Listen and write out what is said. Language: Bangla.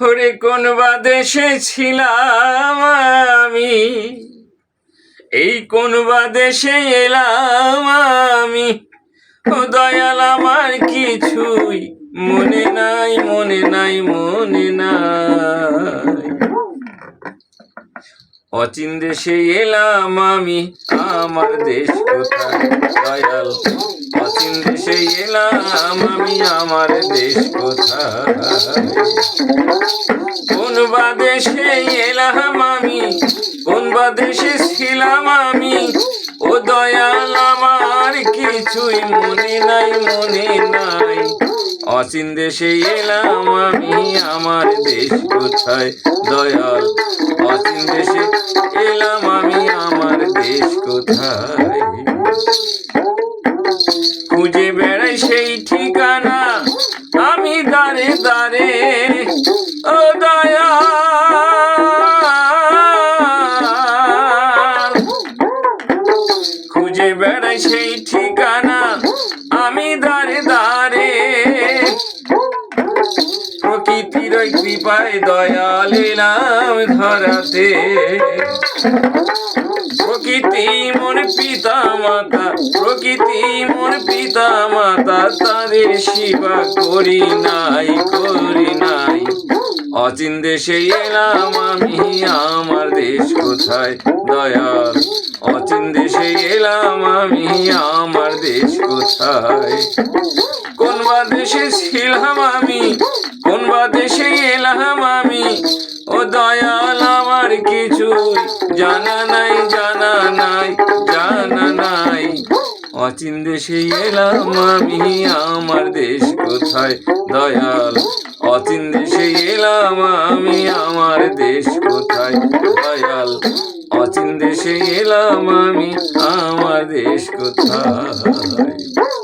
ওরে কোন বা দেশে ছিলাম আমি? এই কোন বা দেশে এলাম আমি? ও দয়াল, আমার কিছুই মনে নাই মনে নাই মনে নাই। অচিন দেশে এলাম আমি, আমার দেশ কোথায়? দয়াল। দেশে এলাম, আমি আমার দেশ কোথায়? দেশে এলাম আমি, কোন বা দেশে ছিলাম আমি? ও দয়াল, আমার কিছুই মনে নাই মনে নাই। অচিন দেশে এলাম আমি, আমার দেশ কোথায়? দয়াল, অচিন দেশে এলাম আমি, আমার দেশ কোথায়? সেই ঠিকানা আমি দাঁড়ে দাঁড়ে ও দয়া খুঁজে বেড়াই সেই ঠিকানা প্রকৃতির কৃপায় দয়াল এলাম ধরাতে। প্রকৃতি মোর পিতা মাতা প্রকৃতি মোর পিতা মাতা তাদের সেবা করি নাই করি নাই। অচিন দেশে এলাম আমি, আমার দেশ কোথায়? দয়াল অচিন দেশে এলাম আমি, আমার দেশ কোথায়? কোন বা দেশে ছিলাম আমি কোন বা দেশে এলাম আমি। ও দয়াল আমার কিছু জানা নাই জানা নাই জানা নাই। অচিন দেশে এলাম আমি, আমার দেশ কোথায় দয়াল? অচিন দেশে এলাম আমি, আমার দেশ কোথায় দয়াল? অচিন দেশে এলাম আমি, আমার দেশ কোথায়?